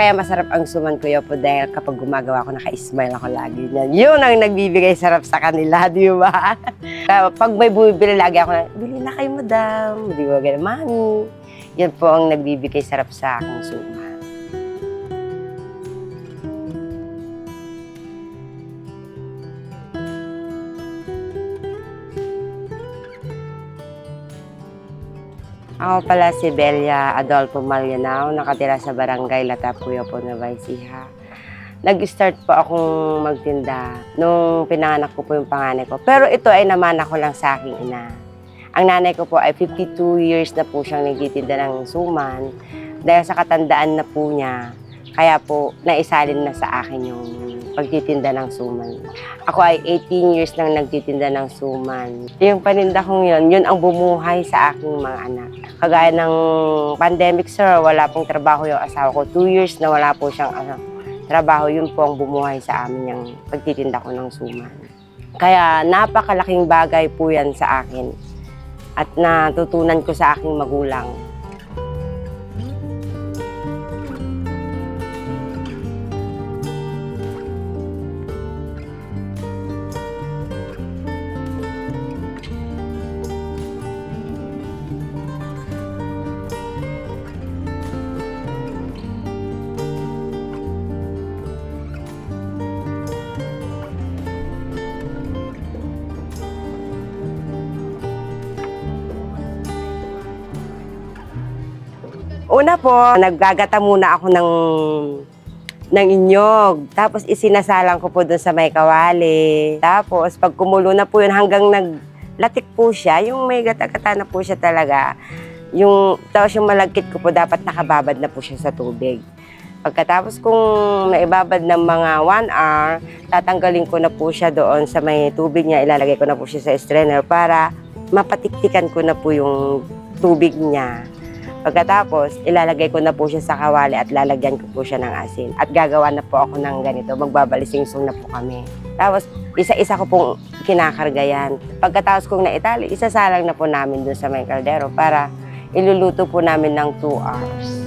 Kaya masarap ang suman kuya po dahil kapag gumagawa ko, naka-smile ako lagi. Yan. Yun ang nagbibigay sarap sa kanila, di ba? Pag may bumibili lagi ako na, bili na kayo madam. Di ba ganun, mami. Yan po ang nagbibigay sarap sa aking suman. Ako pala si Belia Adolfo Malyanao, nakatira sa barangay Latapuyo po, Nueva Ecija. Nag-start po akong magtinda nung pinanganak ko po yung panganay ko. Pero ito ay naman ako lang sa aking ina. Ang nanay ko po ay 52 years na po siyang nagtitinda ng suman. Dahil sa katandaan na po niya, kaya po naisalin na sa akin yung pagtitinda ng suman. Ako ay 18 years nang nagtitinda ng suman. Yung paninda kong yun, yun ang bumuhay sa aking mga anak. Kagaya ng pandemic, sir, wala pong trabaho yung asawa ko. Two years na wala po siyang ano, trabaho, yun po ang bumuhay sa amin yung pagtitinda ko ng suman. Kaya napakalaking bagay po yan sa akin at natutunan ko sa aking magulang. Una po, naggagata muna ako ng ng inyog. Tapos isinasalang ko po doon sa may kawali. Tapos pag kumulo na po yun hanggang naglatik po siya, yung may gata-gata na po siya talaga. Yung, tapos yung malagkit ko po dapat nakababad na po siya sa tubig. Pagkatapos kung naibabad ng mga 1 hour, tatanggalin ko na po siya doon sa may tubig niya. Ilalagay ko na po siya sa strainer para mapatiktikan ko na po yung tubig niya. Pagkatapos, ilalagay ko na po siya sa kawali at lalagyan ko po siya ng asin. At gagawa na po ako ng ganito, magbabalising-song na po kami. Tapos, isa-isa ko pong kinakarga yan. Pagkatapos kong naitali, isasalang na po namin dun sa may kaldero para iluluto po namin ng 2 hours.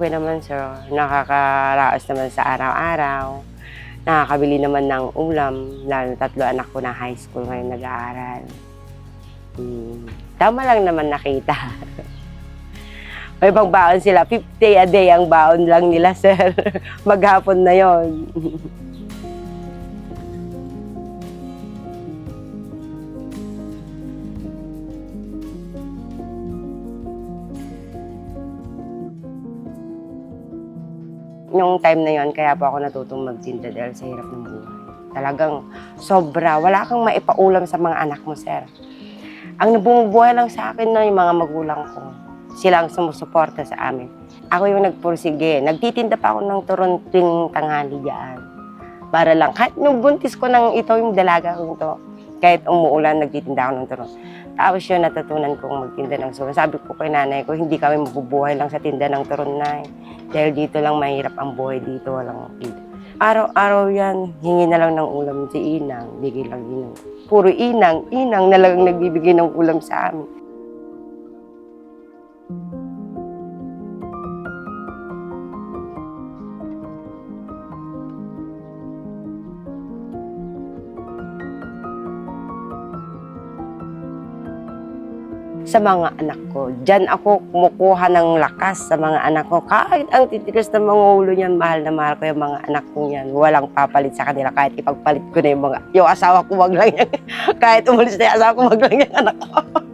Okay naman, sir. Nakakaraos naman sa araw-araw. Nakakabili naman ng ulam. Lalo tatlo anak ko na high school ngayon nag-aaral. Hmm. Tama lang naman nakita. May pagbaon sila. 50 a day ang baon lang nila, sir. Maghapon na yon. Yung time na yon, kaya po ako natutong magtinda dahil sa hirap ng buhay. Talagang sobra. Wala kang maipaulam sa mga anak mo, sir. Ang nabumubuhay lang sa akin na yung mga magulang ko. Sila ang sumusuporta sa amin. Ako yung nagpursige. Nagtitinda pa ako ng turon tuwing tanghali dyan. Para lang, kahit nung buntis ko ng ito, yung dalaga ko ito, kahit umuulan, nagtitinda ako ng turon. Tapos yun, natutunan kong magtinda ng suman. Sabi ko kay nanay ko, hindi kami mabubuhay lang sa tinda ng turon na Dahil dito lang mahirap ang buhay dito, walang tinda. Araw-araw yan, hingi na lang ng ulam si Inang, bigay lang Inang. Puro Inang, Inang na lang ang nagbibigay ng ulam sa amin. Sa mga anak ko. Diyan ako kumukuha ng lakas sa mga anak ko. Kahit ang titigas ng mga ulo niyan, mahal na mahal ko yung mga anak ko yan. Walang papalit sa kanila kahit ipagpalit ko na yung mga, yung asawa ko wag lang yan. kahit umalis na yung asawa ko wag lang yung anak ko.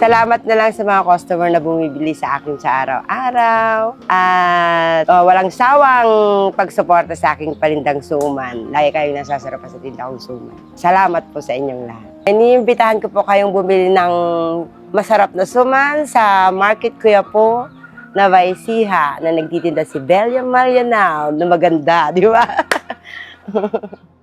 Salamat na lang sa mga customer na bumibili sa akin sa araw-araw. At oh, walang sawang pagsuporta sa aking palindang suman. Lagi kayong nasasarap sa tinda kong suman. Salamat po sa inyong lahat. Iniimbitahan ko po kayong bumili ng masarap na suman sa Market Kuya po na Vaisiha na nagtitinda si Belia Marianao na maganda, di ba?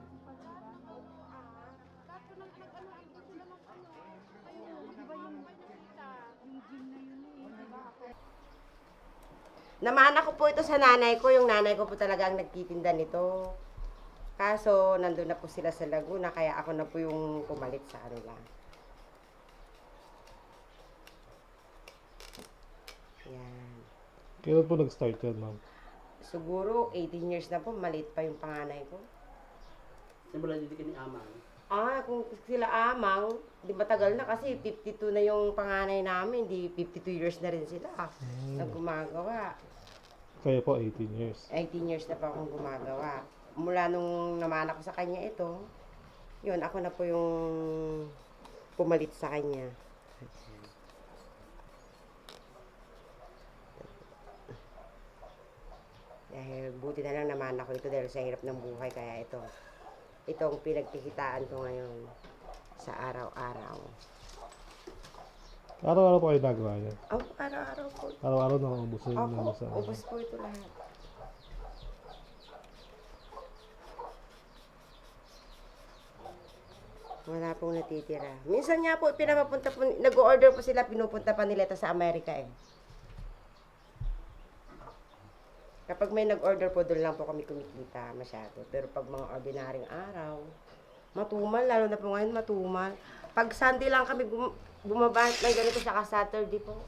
Namana ko po ito sa nanay ko. Yung nanay ko po talaga ang nagtitinda nito. Kaso, nandun na po sila sa Laguna, kaya ako na po yung pumalit sa kanila. Yan. Kailan po nag-start yan, ma'am? Siguro, 18 years na po, maliit pa yung panganay ko. Simula dito ni Amang. Ah, kung sila amang, di ba tagal na kasi 52 na yung panganay namin, di 52 years na rin sila na gumagawa. Kaya po 18 years. 18 years na pa akong gumagawa. Mula nung namana ko sa kanya ito, yun, ako na po yung pumalit sa kanya. Dahil buti na lang naman ako ito dahil sa hirap ng buhay. Kaya ito, itong pinagkikitaan ko ngayon sa araw-araw. Araw-araw po kayo nagawa yan. Oh, araw-araw po. Araw-araw nakaubusan Opo, nyo sa ubos po ito lahat. Wala pong natitira. Minsan nga po, pinapapunta po, nag-order po sila, pinupunta pa nila ito sa Amerika eh. Kapag may nag-order po, doon lang po kami kumikita masyado. Pero pag mga ordinaryong araw, matumal, lalo na po ngayon matumal. Pag Sunday lang kami bum- bumaba ng ganito, saka Saturday po.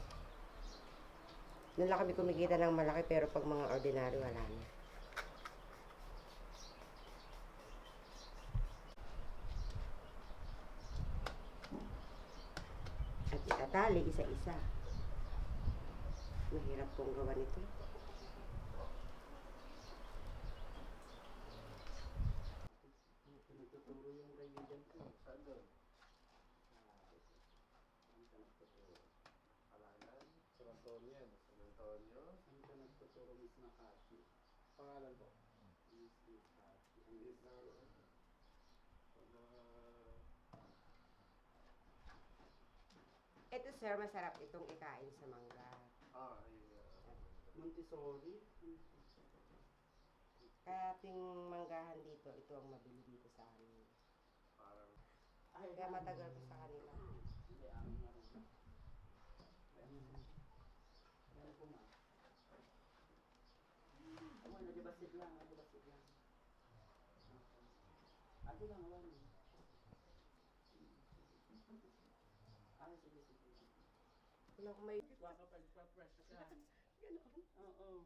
Doon lang kami kumikita ng malaki, pero pag mga ordinary, wala na. At itatali isa-isa. Mahirap pong gawa nito. Ito sir, masarap itong ikain sa mangga. Montessori. Kaya ating manggahan dito, ito ang mabili dito sa amin. Ay, Kaya matagal ko sa kanila. Hindi, amin nga rin. Meron po ma. Ano, nadibasid lang, nadibasid lang. Adi lang, awan. Ay, sige, sige. Wala ko may... Waka pag pa-press ka. Oo.